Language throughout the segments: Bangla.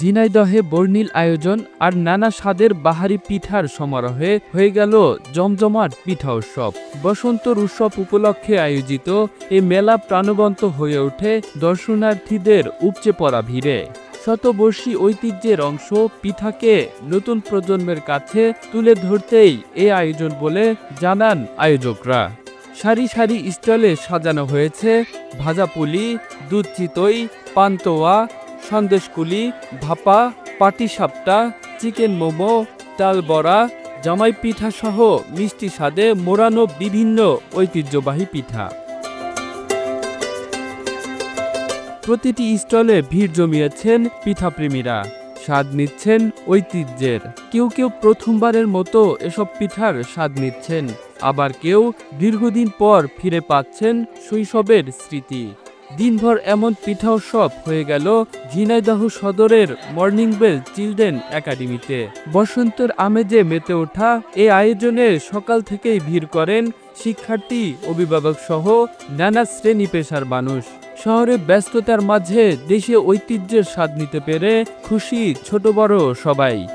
ঝিনাইদহে বর্ণিল আয়োজন আর নানা স্বাদের বাহারি পিঠার সমারোহে হয়ে গেল জমজমাট পিঠা উৎসব। বসন্তর উৎসব উপলক্ষে আয়োজিত এ মেলা প্রাণবন্ত হয়ে ওঠে দর্শনার্থীদের উপচে পড়া ভিড়ে। শতবর্ষী ঐতিহ্যের অংশ পিঠাকে নতুন প্রজন্মের কাছে তুলে ধরতেই এ আয়োজন বলে জানান আয়োজকরা। সারি সারি স্টলে সাজানো হয়েছে ভাজা পুলি, দুধ চিতই পান্তোয়া সন্দেশকুলি, ভাপা, পাটিসাপটা, চিকেন মোমো তাল বড়া জামাই পিঠা সহ মিষ্টি স্বাদে মোড়ানো বিভিন্ন ঐতিহ্যবাহী পিঠা। প্রতিটি স্টলে ভিড় জমিয়েছেন পিঠাপ্রেমীরা। স্বাদ নিচ্ছেন ঐতিহ্যের। কেউ কেউ প্রথমবারের মতো এসব পিঠার স্বাদ নিচ্ছেন। আবার কেউ দীর্ঘদিন পর ফিরে পাচ্ছেন শৈশবের স্মৃতি। দিনভর এমন পিঠা উৎসব হয়ে গেল ঝিনাইদহ সদরের মর্নিং বেল চিলড্রেন একাডেমিতে। বসন্তের আমেজে মেতে ওঠা এ আয়োজনে সকাল থেকেই ভিড় করেন শিক্ষার্থী, অভিভাবক সহ নানা শ্রেণি পেশার মানুষ। শহরে ব্যস্ততার মাঝে দেশে ঐতিহ্যের স্বাদ নিতে পেরে খুশি ছোট বড় সবাই।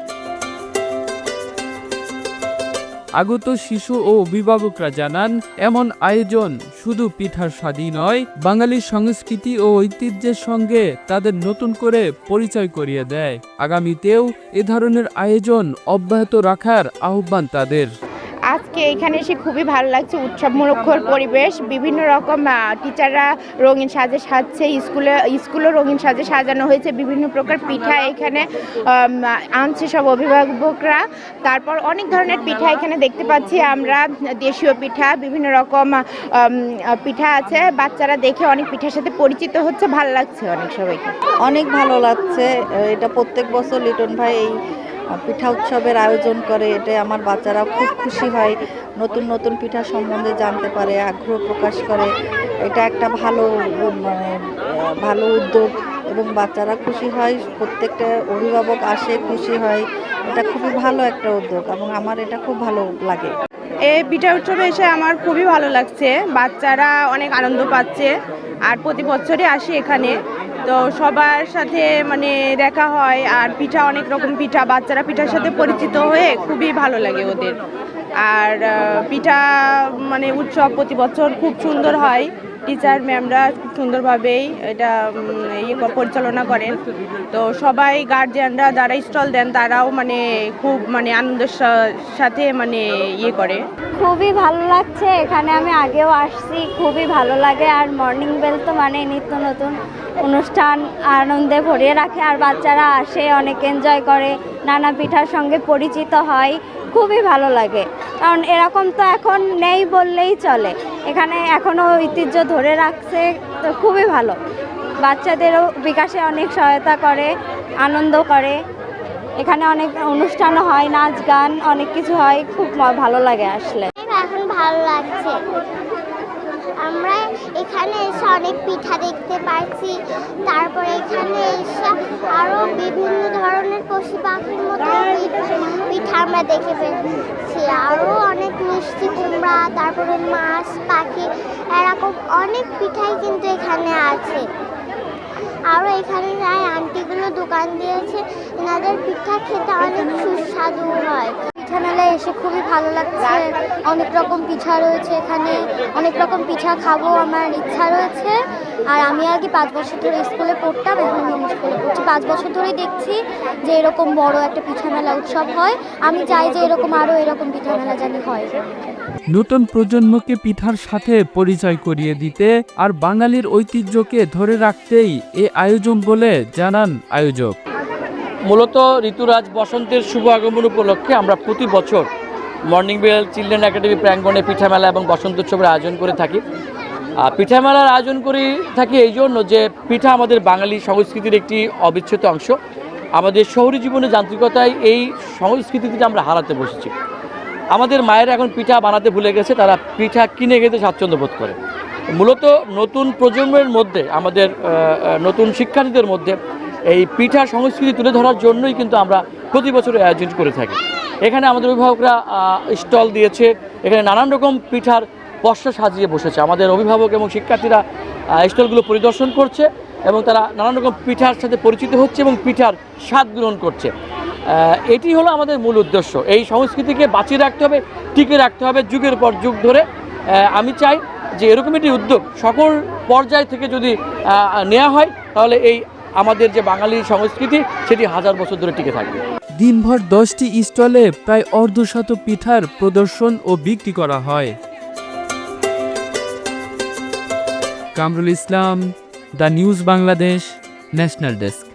আগত শিশু ও অভিভাবকরা জানান, এমন আয়োজন শুধু পিঠার স্বাদই নয়, বাঙালি সংস্কৃতি ও ঐতিহ্যের সঙ্গে তাদের নতুন করে পরিচয় করিয়ে দেয়। আগামীতেও এ ধরনের আয়োজন অব্যাহত রাখার আহ্বান তাদের। আজকে এখানে এসে খুবই ভালো লাগছে উৎসব মুখর পরিবেশ, বিভিন্ন রকম টিচাররা রঙিন সাজে সাজছে, স্কুলে, স্কুলও রঙিন সাজে সাজানো হয়েছে, বিভিন্ন প্রকার পিঠা এখানে আনছে সব অভিভাবকরা। তারপর অনেক ধরনের পিঠা এখানে দেখতে পাচ্ছি আমরা, দেশীয় পিঠা, বিভিন্ন রকম পিঠা আছে, বাচ্চারা দেখে অনেক পিঠার সাথে পরিচিত হচ্ছে, ভালো লাগছে অনেক সবাইকে। অনেক ভালো লাগছে এটা প্রত্যেক বছর লিটন ভাই এই পিঠা উৎসবের আয়োজন করে এতে আমার বাচ্চারা খুব খুশি হয়। নতুন নতুন পিঠা সম্বন্ধে জানতে পারে, আগ্রহ প্রকাশ করে। এটা একটা ভালো মানে ভালো উদ্যোগ এবং বাচ্চারা খুশি হয়, প্রত্যেকটা অভিভাবক আসে, খুশি হয়। এটা খুবই ভালো একটা উদ্যোগ এবং আমার এটা খুব ভালো লাগে। এই পিঠা উৎসবে এসে আমার খুবই ভালো লাগছে। বাচ্চারা অনেক আনন্দ পাচ্ছে। আর প্রতি বছরই আসি এখানে। তো সবার সাথে মানে দেখা হয় আর পিঠা অনেক রকম পিঠা, বাচ্চারা পিঠার সাথে পরিচিত হয়ে খুবই ভালো লাগে ওদের। আর পিঠা মানে উৎসব প্রতি বছর খুব সুন্দর হয়। টিচার ম্যামরা খুব সুন্দরভাবেই এটা ইয়ে পরিচালনা করেন। তো সবাই গার্জিয়ানরা যারা স্টল দেন, তারাও মানে খুব মানে আনন্দের সাথে মানে ইয়ে করে। খুবই ভালো লাগছে। এখানে আমি আগেও আসছি। খুবই ভালো লাগে। আর মর্নিং বেল তো মানে নিত্য নতুন। অনুষ্ঠান আনন্দে ভরিয়ে রাখে আর বাচ্চারা আসে, অনেক এনজয় করে, নানা পিঠার সঙ্গে পরিচিত হয়, খুবই ভালো লাগে। কারণ এরকম তো এখন নেই বললেই চলে। এখানে এখনও ঐতিহ্য ধরে রাখছে, তো খুবই ভালো। বাচ্চাদেরও বিকাশে অনেক সহায়তা করে, আনন্দ করে। এখানে অনেক অনুষ্ঠানও হয়, নাচ গান, অনেক কিছু হয়, খুব ভালো লাগে আসলে। এখন ভালো লাগছে। এখানে এসে অনেক পিঠা দেখতে পাচ্ছি তারপরে এখানে এসে আরও বিভিন্ন ধরনের পশু পাখির মতো পিঠা- আমরা দেখে পেয়েছি। আরও অনেক মিষ্টি কুমড়া, তারপরে মাছ, পাখি, এরকম অনেক পিঠাই কিন্তু এখানে আছে। আরও এখানে যাই আন্টিগুলো দোকান দিয়েছে। এনাদের পিঠা খেতে অনেক সুস্বাদু হয়। পিঠা মেলায় এসে খুবই ভালো লাগছে। অনেক রকম পিঠা রয়েছে এখানে। অনেক রকম পিঠা খাব আমার ইচ্ছা রয়েছে। আর আমি আগে পাঁচ বছর ধরে স্কুলে পড়তাম, এখন আমি স্কুলে পড়ছি। পাঁচ বছর ধরেই দেখছি যে এরকম বড় একটা পিঠা মেলা উৎসব হয়। আমি চাই যে এরকম আরও এরকম পিঠা মেলা জানি হয়। নতুন প্রজন্মকে পিঠার সাথে পরিচয় করিয়ে দিতে আর বাঙালির ঐতিহ্যকে ধরে রাখতেই এ আয়োজন বলে জানান আয়োজক। মূলত ঋতুরাজ বসন্তের শুভ আগমন উপলক্ষে আমরা প্রতি বছর মর্নিং বেল, চিলড্রেন একাডেমি, প্রাঙ্গণে পিঠা মেলা এবং বসন্ত উৎসবের আয়োজন করে থাকি। আর পিঠা মেলার আয়োজন করে থাকি এই জন্য যে পিঠা আমাদের বাঙালি সংস্কৃতির একটি অবিচ্ছেদ্য অংশ। আমাদের শহরী জীবনে যান্ত্রিকতায় এই সংস্কৃতিকে আমরা হারাতে বসেছি। আমাদের মায়েরা এখন পিঠা বানাতে ভুলে গেছে, তারা পিঠা কিনে খেতে স্বাচ্ছন্দ্য বোধ করে। মূলত নতুন প্রজন্মের মধ্যে, আমাদের নতুন শিক্ষার্থীদের মধ্যে এই পিঠা সংস্কৃতি তুলে ধরার জন্যই কিন্তু আমরা প্রতি বছর আয়োজন করে থাকি। এখানে আমাদের অভিভাবকরা স্টল দিয়েছে। এখানে নানান রকম পিঠার পশ্চা সাজিয়ে বসেছে। আমাদের অভিভাবক এবং শিক্ষার্থীরা স্টলগুলো পরিদর্শন করছে এবং তারা নানান রকম পিঠার সাথে পরিচিত হচ্ছে এবং পিঠার স্বাদ গ্রহণ করছে। এটি হলো আমাদের মূল উদ্দেশ্য। এই সংস্কৃতিকে বাঁচিয়ে রাখতে হবে, টিকে রাখতে হবে যুগের পর যুগ ধরে। আমি চাই যে এরকম একটি উদ্যোগ সকল পর্যায় থেকে যদি নেওয়া হয়, তাহলে এই আমাদের যে বাঙালি সংস্কৃতি, সেটি হাজার বছর ধরে টিকে থাকবে। দিনভর দশটি স্টলে প্রায় অর্ধশত পিঠার প্রদর্শন ও বিক্রি করা হয়। Kamrul Islam, the news Bangladesh, national desk.